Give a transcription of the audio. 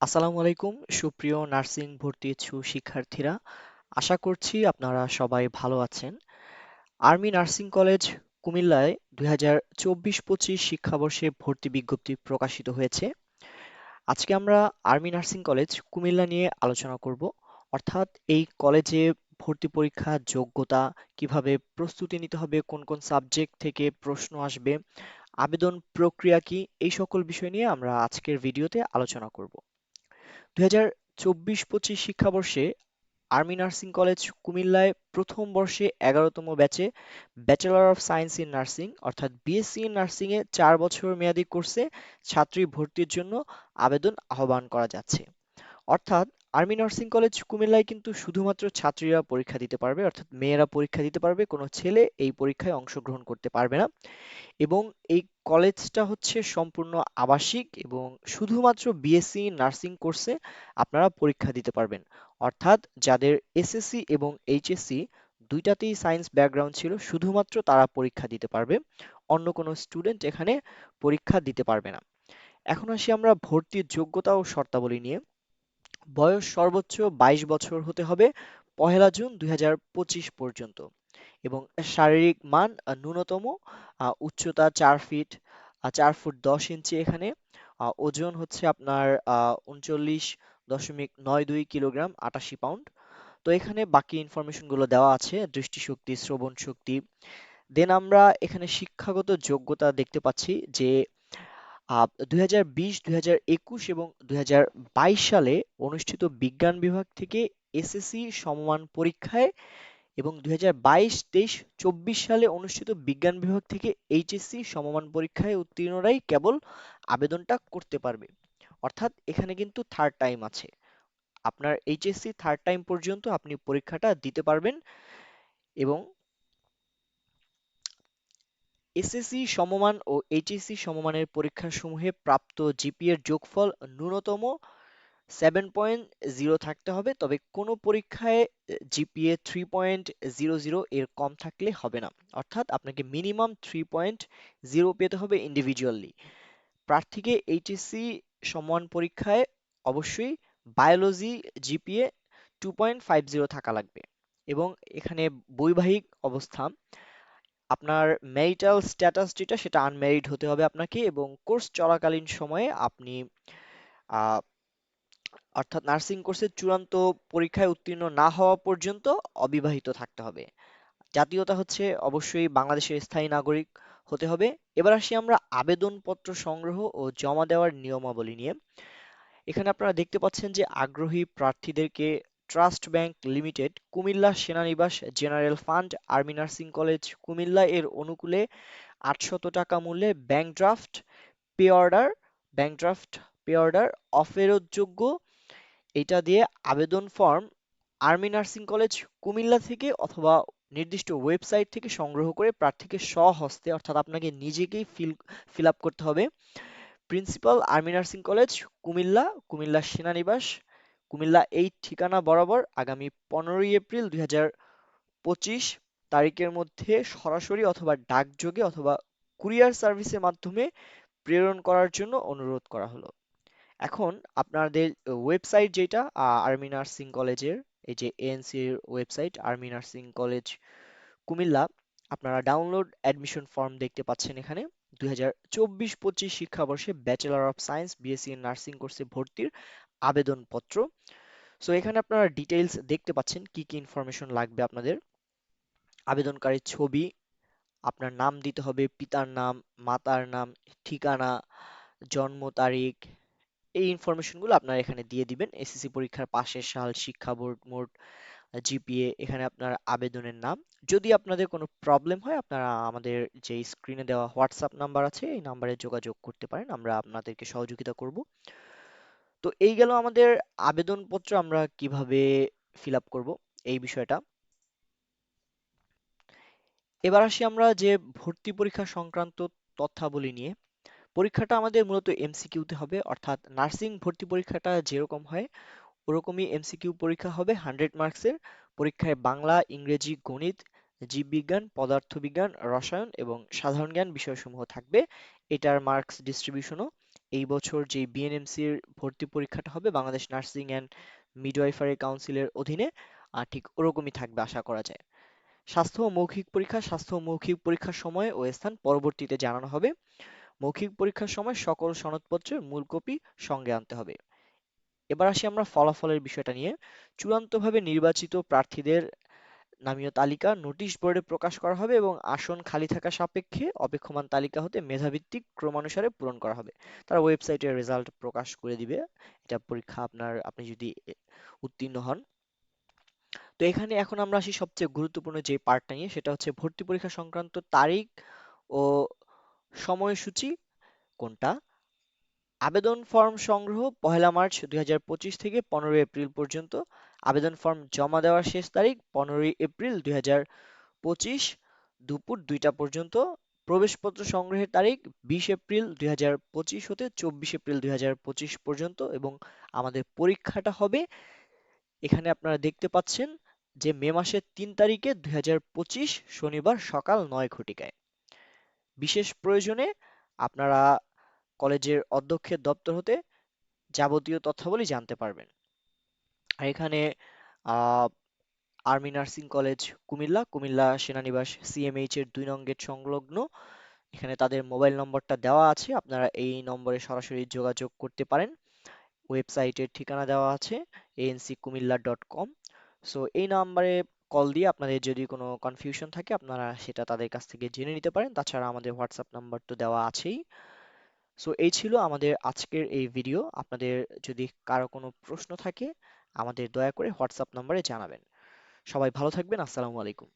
আসসালামু আলাইকুম, সুপ্রিয় নার্সিং ভর্তি ইচ্ছুক শিক্ষার্থীরা। আশা করছি আপনারা সবাই ভালো আছেন। আর্মি নার্সিং কলেজ কুমিল্লায় দুই হাজার চব্বিশ পঁচিশ শিক্ষাবর্ষে ভর্তি বিজ্ঞপ্তি প্রকাশিত হয়েছে। আজকে আমরা আর্মি নার্সিং কলেজ কুমিল্লা নিয়ে আলোচনা করব। অর্থাৎ এই কলেজে ভর্তি পরীক্ষা যোগ্যতা কীভাবে প্রস্তুতি নিতে হবে, কোন কোন সাবজেক্ট থেকে প্রশ্ন আসবে, আবেদন প্রক্রিয়া কি, এই সকল বিষয় নিয়ে আমরা আজকের ভিডিওতে আলোচনা করব। দুই হাজার চব্বিশ পঁচিশ শিক্ষাবর্ষে আর্মি নার্সিং কলেজ কুমিল্লায় প্রথম বর্ষে এগারোতম ব্যাচে bachelor of science in nursing অর্থাৎ বিএসসি ইন নার্সিং এ চার বছর মেয়াদী কোর্সে ছাত্রী ভর্তির জন্য আবেদন আহ্বান করা যাচ্ছে। অর্থাৎ আর্মি নার্সিং কলেজ কুমিল্লায় কিন্তু শুধুমাত্র ছাত্রীরা পরীক্ষা দিতে পারবে, অর্থাৎ মেয়েরা পরীক্ষা দিতে পারবে, কোনো ছেলে এই পরীক্ষায় অংশগ্রহণ করতে পারবে না। এবং এই কলেজটা হচ্ছে সম্পূর্ণ আবাসিক এবং শুধুমাত্র বিএসসি নার্সিং কোর্সে আপনারা পরীক্ষা দিতে পারবেন। অর্থাৎ যাদের এসএসসি এবং এইচএসসি দুইটাতেই সায়েন্স ব্যাকগ্রাউন্ড ছিল, শুধুমাত্র তারা পরীক্ষা দিতে পারবে, অন্য কোনো স্টুডেন্ট এখানে পরীক্ষা দিতে পারবে না। এখন আসি আমরা ভর্তির যোগ্যতা ও শর্তাবলী নিয়ে। বয়স সর্বোচ্চ বাইশ বছর হতে হবে পহেলা জুন দুই হাজার পঁচিশ পর্যন্ত এবং শারীরিক মান ন্যূনতম উচ্চতা চার ফিট চার ফুট দশ ইঞ্চি এখানে ওজন হচ্ছে আপনার উনচল্লিশ দশমিক নয় দুই কিলোগ্রাম আটাশি পাউন্ড। তো এখানে বাকি ইনফরমেশনগুলো দেওয়া আছে, দৃষ্টিশক্তি শ্রবণ শক্তি দেন আমরা এখানে শিক্ষাগত যোগ্যতা দেখতে পাচ্ছি যে দুই হাজার বিশ, দুই হাজার একুশ এবং দুই হাজার বাইশ সালে অনুষ্ঠিত বিজ্ঞান বিভাগ থেকে এসএসসি সমমান পরীক্ষায় এবং দুই হাজার বাইশ, তেইশ, চব্বিশ সালে অনুষ্ঠিত বিজ্ঞান বিভাগ থেকে এইচএসসি সমমান পরীক্ষায় উত্তীর্ণরাই কেবল আবেদনটা করতে পারবে। অর্থাৎ এখানে কিন্তু থার্ড টাইম আছে। আপনার এইচএসসি থার্ড টাইম পর্যন্ত আপনি পরীক্ষাটা দিতে পারবেন এবং এসএসসি সমমান ও এইচএসসি সমমানের পরীক্ষাসমূহে প্রাপ্ত জিপিএর যোগফল ন্যূনতম সেভেন পয়েন্ট জিরো থাকতে হবে, তবে কোনো পরীক্ষায় GPA three point zero zero এর কম থাকলে হবে না। অর্থাৎ আপনাকে মিনিমাম থ্রি পয়েন্ট জিরো পেতে হবে ইন্ডিভিজুয়ালি প্রার্থীকে এইচএসসি সমান পরীক্ষায় অবশ্যই biology GPA two point five zero থাকা লাগবে। এবং এখানে বৈবাহিক অবস্থা আপনার ম্যারিটাল স্ট্যাটাস যেটা, সেটা আনম্যারিড হতে হবে আপনাকে এবং কোর্স চলাকালীন সময়ে আপনি অর্থাৎ নার্সিং কোর্সের চূড়ান্ত পরীক্ষায় উত্তীর্ণ না হওয়া পর্যন্ত অবিবাহিত থাকতে হবে। জাতীয়তা হচ্ছে অবশ্যই বাংলাদেশের স্থায়ী নাগরিক হতে হবে। এবার আসি আমরা আবেদনপত্র সংগ্রহ ও জমা দেওয়ার নিয়মাবলী নিয়ে। এখানে আপনারা দেখতে পাচ্ছেন যে আগ্রহী প্রার্থীদেরকে trust bank limited, Comilla সেনানিবাস general fund, army nursing college, Comilla এর অনুকূলে আটশত টাকা মূল্যে bank draft, pay order, bank draft, pay order অফেরতযোগ্য এটা দিয়ে আবেদন form army nursing college Comilla থেকে অথবা নির্দিষ্ট ওয়েবসাইট থেকে সংগ্রহ করে প্রার্থীকে স্বহস্তে অর্থাৎ আপনাকে নিজেকেই ফিল ফিল আপ করতে হবে। Principal army nursing college Comilla Comilla সেনানিবাস Comilla এই ঠিকানা বরাবর আগামী পনেরোই এপ্রিল দুই হাজার পঁচিশ তারিখের মধ্যে সরাসরি অথবা ডাকযোগে অথবা কুরিয়ার সার্ভিসের মাধ্যমে প্রেরণ করার জন্য অনুরোধ করা হলো। এখন আপনাদের ওয়েবসাইট যেটা আর্মি নার্সিং কলেজের, এই যে এএনসির website, army nursing college Comilla, আপনারা ডাউনলোড অ্যাডমিশন ফর্ম দেখতে পাচ্ছেন এখানে। দুই হাজার চব্বিশ পঁচিশ শিক্ষাবর্ষে bachelor of science, BSc nursing কোর্সে ভর্তির আবেদনপত্র। সো এখানে আপনারা ডিটেইলস দেখতে পাচ্ছেন কি কি ইনফরমেশন লাগবে আপনাদের। আবেদনকারীর ছবি, আপনার নাম দিতে হবে, পিতার নাম, মাতার নাম, ঠিকানা, জন্ম তারিখ, এই ইনফরমেশনগুলো আপনারা এখানে দিয়ে দিবেন। এসএসসি পরীক্ষার পাশের সাল, শিক্ষা বোর্ড, মোট জিপিএ এখানে আপনার আবেদনের নাম। যদি আপনাদের কোনো প্রবলেম হয়, আপনারা আমাদের যে স্ক্রিনে দেওয়া হোয়াটসঅ্যাপ নাম্বার আছে, এই নাম্বারে যোগাযোগ করতে পারেন। আমরা আপনাদেরকে সহযোগিতা করব। তো এই গেল আমাদের আবেদনপত্র আমরা কীভাবে ফিল আপ করব এই বিষয়টা। এবার আসি আমরা যে ভর্তি পরীক্ষা সংক্রান্ত তথ্যাবলী নিয়ে। পরীক্ষাটা আমাদের মূলত এমসিকিউতে হবে, অর্থাৎ নার্সিং ভর্তি পরীক্ষাটা যেরকম হয়, ওরকমই এমসিকিউ পরীক্ষা হবে হান্ড্রেড মার্কসের। পরীক্ষায় বাংলা, ইংরেজি, গণিত, জীববিজ্ঞান, পদার্থবিজ্ঞান, রসায়ন এবং সাধারণ জ্ঞান বিষয়সমূহ থাকবে। এটার মার্কস ডিস্ট্রিবিউশনও এই বছর যে বিএনএমসির ভর্তি পরীক্ষাটা হবে বাংলাদেশ নার্সিং অ্যান্ড মিডওয়াইফারি কাউন্সিলের অধীনে ঠিক ওরকমই থাকবে আশা করা যায়। স্বাস্থ্য ও মৌখিক পরীক্ষা, স্বাস্থ্য ও মৌখিক পরীক্ষার সময় ও স্থান পরবর্তীতে জানানো হবে। মৌখিক পরীক্ষার সময় সকল সনদপত্রের মূল কপি সঙ্গে আনতে হবে। এবার আসি আমরা ফলাফলের বিষয়টা নিয়ে। চূড়ান্তভাবে নির্বাচিত প্রার্থীদের নামীয় তালিকা, নোটিশ বোর্ডে প্রকাশ করা হবে এবং আসন খালি থাকা সাপেক্ষে অপেক্ষমান তালিকা হতে মেধাভিত্তিক ক্রমানুসারে পূরণ করা হবে। তারা ওয়েবসাইটে রেজাল্ট প্রকাশ করে দিবে। এটা পরীক্ষা আপনার, আপনি যদি উত্তীর্ণ হন। তো এখানে এখন আমরা আসি সবচেয়ে গুরুত্বপূর্ণ যে পার্টটা নিয়ে, সেটা হচ্ছে ভর্তি পরীক্ষা সংক্রান্ত তারিখ ও সময়সূচি কোনটা? আবেদন ফর্ম সংগ্রহ পহেলা মার্চ দুই হাজার পঁচিশ থেকে পনেরোই এপ্রিল পর্যন্ত। আবেদন ফর্ম জমা দেওয়ার শেষ তারিখ পনেরোই এপ্রিল দুই দুপুর দুইটা পর্যন্ত। প্রবেশপত্র সংগ্রহের তারিখ বিশ এপ্রিল দুই হতে চব্বিশ এপ্রিল দুই পর্যন্ত এবং আমাদের পরীক্ষাটা হবে। এখানে আপনারা দেখতে পাচ্ছেন যে মে মাসের তিন তারিখে দুই শনিবার সকাল নয় ঘটিকায়। বিশেষ প্রয়োজনে আপনারা কলেজের অধ্যক্ষের দপ্তর হতে যাবতীয় তথ্যাবলী জানতে পারবেন। এখানে army nursing college Comilla Comilla সেনানিবাস CMH এর দুই নং গেট সংলগ্ন। এখানে তাদের মোবাইল নম্বরটা দেওয়া আছে, আপনারা এই নম্বরে সরাসরি যোগাযোগ করতে পারেন। ওয়েবসাইটের ঠিকানা দেওয়া আছে ANC Comilla dot com so এই নাম্বারে কল দিয়ে আপনাদের যদি কোনো কনফিউশন থাকে, আপনারা সেটা তাদের কাছ থেকে জেনে নিতে পারেন। তাছাড়া আমাদের হোয়াটসঅ্যাপ নাম্বার তো দেওয়া আছেই। সো এই ছিল আমাদের আজকের এই ভিডিও আপনাদের যদি কারও কোনো প্রশ্ন থাকে আমাদের দয়া করে হোয়াটসঅ্যাপ নম্বরে জানাবেন। সবাই ভালো থাকবেন আসসালামু আলাইকুম।